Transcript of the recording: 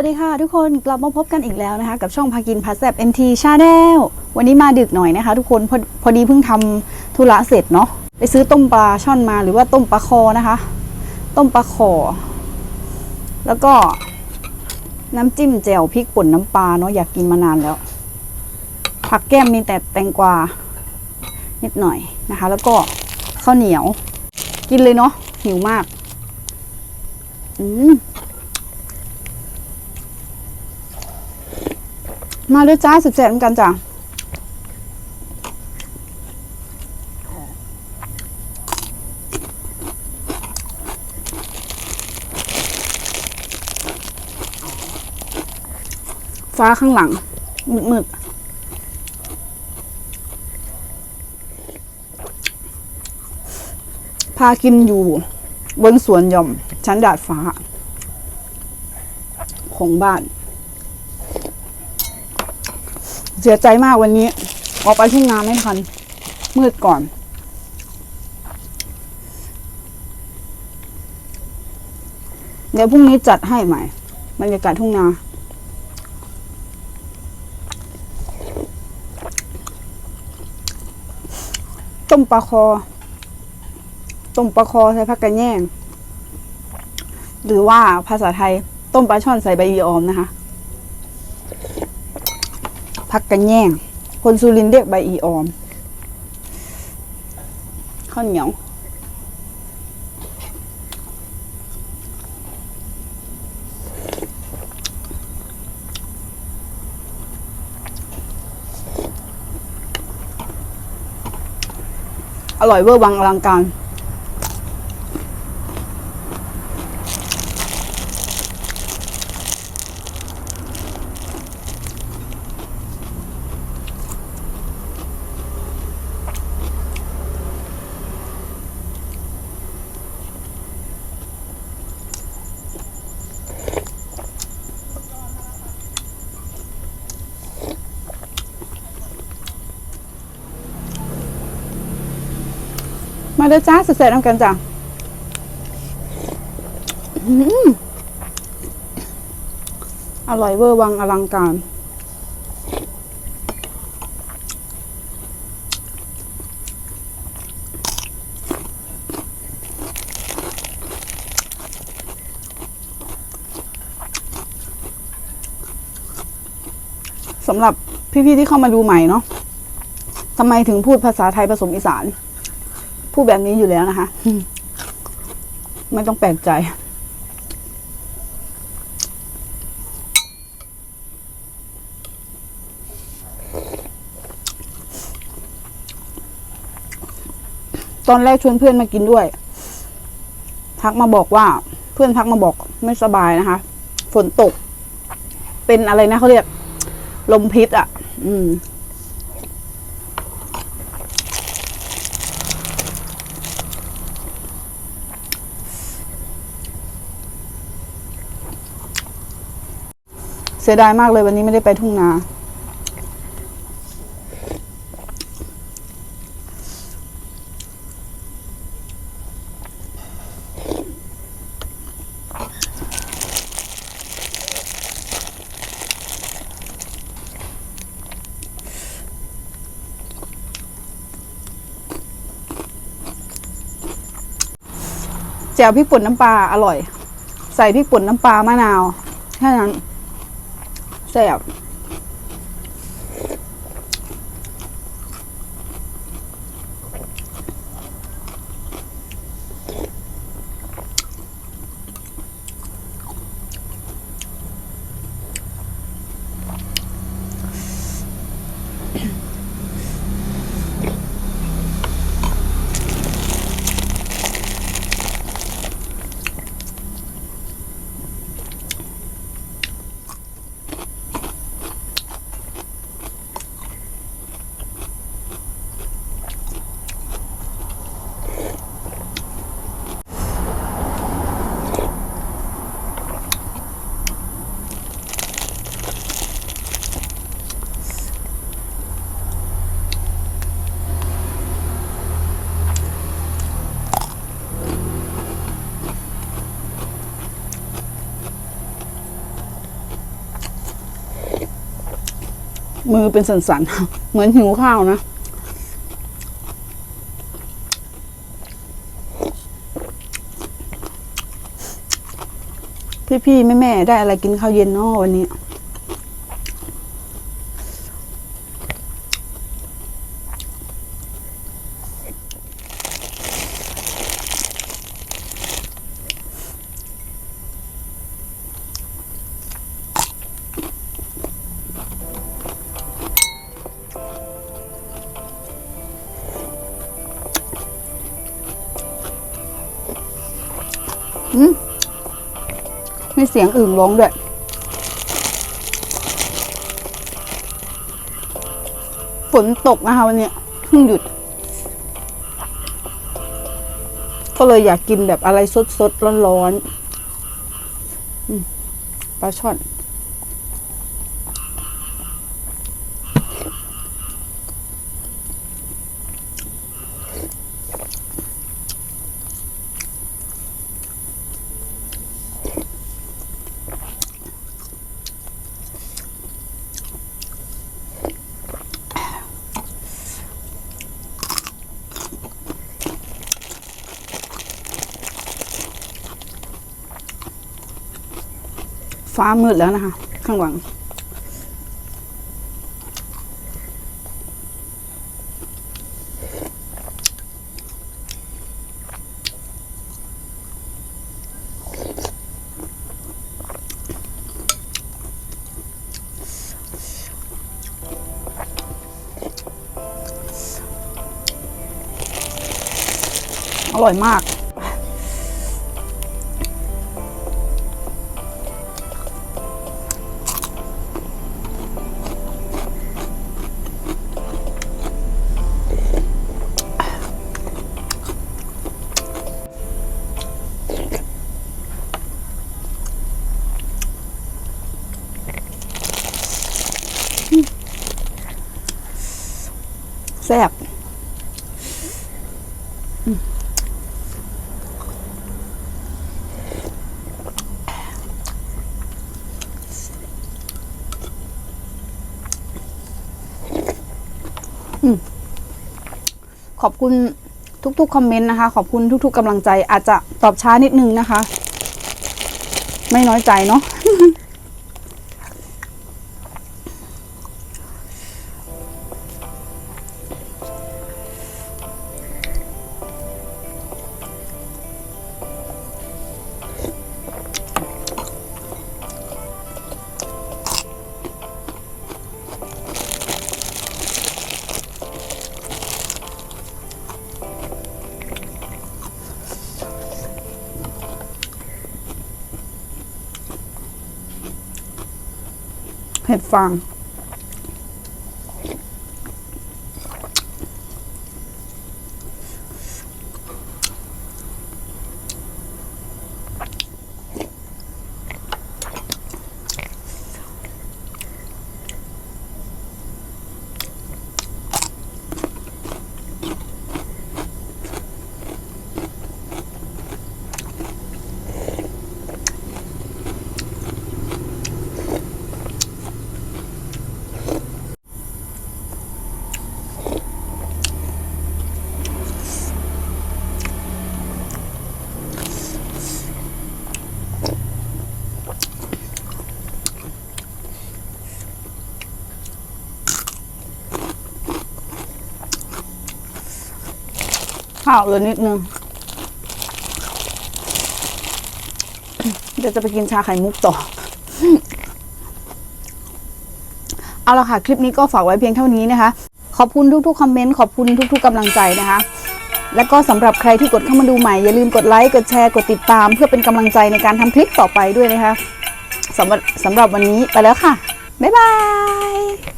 วัสดีค่ะทุกคนกลับมาพบกันอีกแล้วนะคะ กับช่องพากินพาแซบ NT Channel วันนี้มาดึกหน่อยนะคะ ทุกคนพอพอดีเพิ่งทำธุระเสร็จเนาะไปซื้อต้มปลาช่อนมาหรือว่าต้มปลาคอนะคะ ต้มปลาคอ แล้วก็น้ำจิ้มแจ่วพริกป่นน้ำปลาเนาะอยากกินมานานแล้ว ผักแก้มมีแต่แตงกวานิดหน่อยนะคะ แล้วก็ข้าวเหนียว กินเลยเนาะหิวมาก อืม มาด้วยจ้าสุดแสบเหมือนกันจ้ะฟ้าข้างหลังมืดๆพากินอยู่ บนสวนหย่อมชั้นดาดฟ้า ของบ้าน เสียใจมากวันนี้ ออกไปทุ่งนาไม่ทัน มืดก่อน เดี๋ยวพรุ่งนี้จัดให้ใหม่บรรยากาศทุ่งนาต้มปลาคอ ต้มปลาคอใส่ผักกระแยง หรือว่าภาษาไทย ต้มปลาช่อนใส่ใบยีออมนะคะ ผักกระแยงคนสุรินเรียกใบอีออม ข้าวเหนียวอร่อยเวอร์วังอลังการ เด้อจ้าเสุดแสนเอากันจ้ะอร่อยเวอร์วังอลังการ สำหรับพี่ๆที่เข้ามาดูใหม่เนาะทำไมถึงพูดภาษาไทยผสมอีสาน พูดแบบนี้อยู่แล้วนะคะ ไม่ต้องแปลกใจ ตอนแรกชวนเพื่อนมากินด้วย ทักมาบอกว่า เพื่อนทักมาบอกไม่สบายนะคะ ฝนตก เป็นอะไรนะเขาเรียก ลมพิษอะ อืม สียดายมากเลยวันนี้ไม่ได้ไปทุ่งนา แจ่วพริกป่นน้ำปลาอร่อย ใส่พริกป่นน้ำปลามะนาวแค่นั้น แซ่ มือเป็นสันๆ เหมือนหิวข้าวนะพี่ๆแม่ๆได้อะไรกินข้าวเย็นเนาะวันนี้ มีเสียงอื่นร้องด้วยฝนตกนะคะวันนี้เพิ่งหยุด ก็เลยอยากกินแบบอะไรสดๆร้อนๆปลาช่อน ฟ้ามืดแล้วนะคะ ข้างหลัง อร่อยมาก แซ่บขอบคุณทุกๆคอมเมนต์นะคะ ขอบคุณทุก ๆกำลังใจอาจจะตอบช้านิดนึงนะคะ ไม่น้อยใจเนาะ ให้ฟัง ข้าวเหลือนิดนึง เดี๋ยวจะไปกินชาไข่มุกต่อ เอาละค่ะ คลิปนี้ก็ฝากไว้เพียงเท่านี้นะคะ ขอบคุณทุกๆคอมเมนต์ ขอบคุณทุก ๆกำลังใจนะคะแล้วก็สำหรับใครที่กดเข้ามาดูใหม่ อย่าลืมกดไลค์กดแชร์กดติดตาม เพื่อเป็นกำลังใจในการทำคลิปต่อไปด้วยนะคะสำหรับสำหรับวันนี้ไปแล้วค่ะ บ๊ายบาย